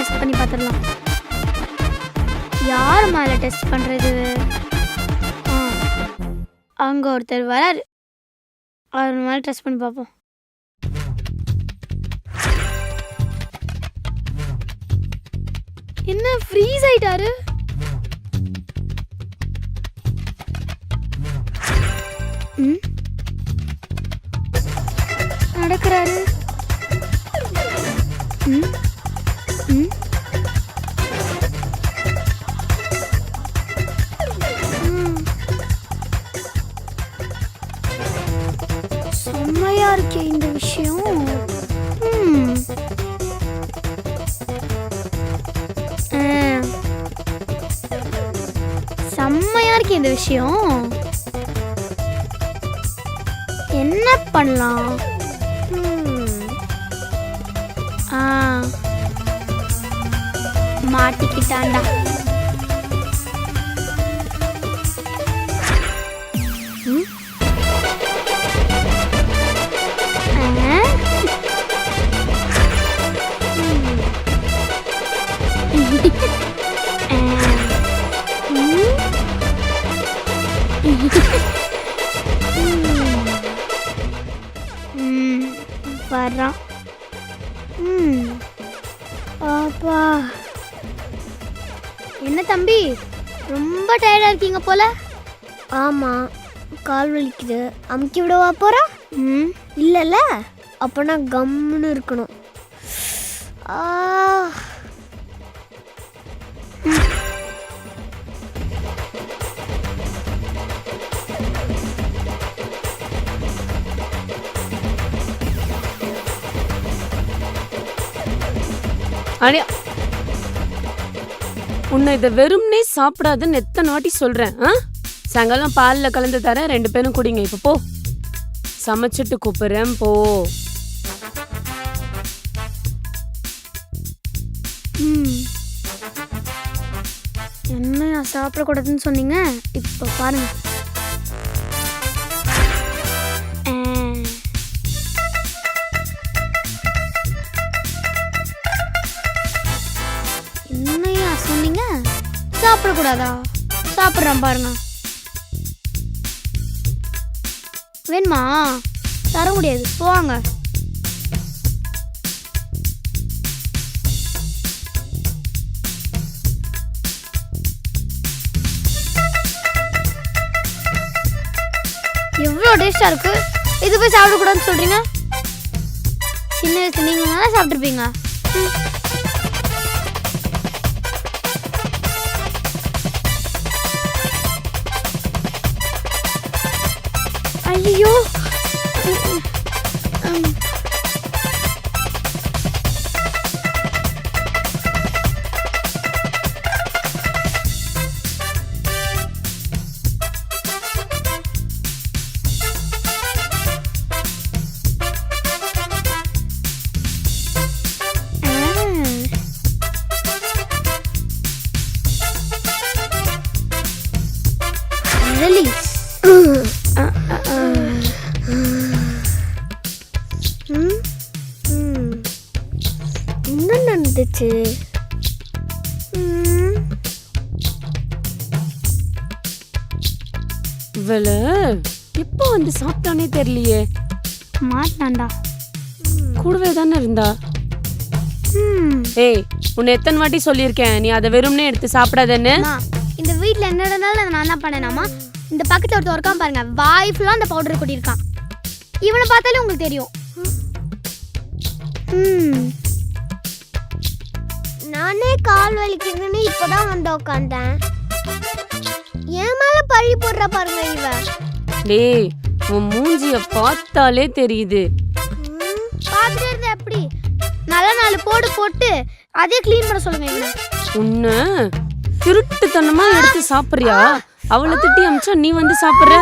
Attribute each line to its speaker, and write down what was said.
Speaker 1: Test பண்ணி பார்த்துடலாம். யார் மேலே டெஸ்ட் பண்ணுறது அங்கே ஒருத்தர் வராரு. அவர் மேலே டெஸ்ட் பண்ணி பார்ப்போம். என்ன ஃப்ரீஸ் ஆயிட்டாரு? நடக்கிறாரு. ம்? ம்? செம்மையா இருக்கே இந்த விஷயம் ம். செம்மையா இருக்கே இந்த விஷயம் என்ன பண்ணலாம் மாட்டிக்கிட்டான்டா. வர்றான். ம். அப்பா என்ன தம்பி? ரொம்ப டயர்டா இருக்கீங்க போல.
Speaker 2: ஆமா கால் வலிக்குது. அமுக்கி விடவா போறா?
Speaker 1: ம்.
Speaker 2: இல்லைல்ல அப்போனா கம்முன்னு இருக்கணும். ஆ.
Speaker 3: உன்னை இதை வெறும்னே சாப்பிடாதுன்னு எத்தனை வாட்டி சொல்றேன் ஆ? சாயங்காலம் பாலில் கலந்து தரேன் ரெண்டு பேரும் குடிங்க இப்போ போ. சமைச்சிட்டு கூப்பிடுறேன் போ.
Speaker 1: ம். என்னையா சாப்பிடக்கூடாதுன்னு சொன்னீங்க? இப்போ பாருங்க. சாப்பிடக்கூடாதா? சாப்பிட்றேன் பாருங்க. வேணுமா? தர முடியாது. போவாங்க. எவ்வளோ டேஸ்டாக இருக்கு? இது போய் சாப்பிடக்கூடாதுன்னு சொல்கிறீங்க சின்ன வயசு நீங்கள் நல்லா சாப்பிட்ருப்பீங்க ம். 哎呦！
Speaker 2: ம்.
Speaker 3: இவள? எப்போ வந்து சாப்பிட்டானே தெரியலையே.
Speaker 1: மாட்டினாண்டா
Speaker 3: கூடவே தானே இருந்தா? ஏய் உன்னை எத்தனை வாட்டி சொல்லியிருக்கேன்? நீ அதை வெறும்னே எடுத்து சாப்பிடாதன்னு.
Speaker 1: இந்த வீட்டில் என்ன நடந்தாலும் அதை நான் என்ன பண்ணேனாமா? இந்த பக்கத்தில் ஒருத்தர் இருக்கான் பாருங்க. வாய் ஃபுல்லாக அந்த பவுடர் கொட்டியிருக்கான். இவனை பார்த்தாலே உங்களுக்கு தெரியும். ம்.
Speaker 2: கால் வலிக்குதுன்னு இப்போதான் வந்து உட்காந்தேன் என் மேல பழி போடுற பாருங்க இவ.
Speaker 3: டேய் உன் மூஞ்சிய பார்த்தாலே தெரியுது.
Speaker 1: இருந்தா எப்படி? நல்ல நாலு போடு போட்டு அதே க்ளீன் பண்ண சொல்லுங்க இவனை.
Speaker 3: உன்னை திருட்டுத்தனமா எடுத்து சாப்பிடுறியா? அவளை திட்டி அமிச்சா நீ வந்து சாப்பிடுற?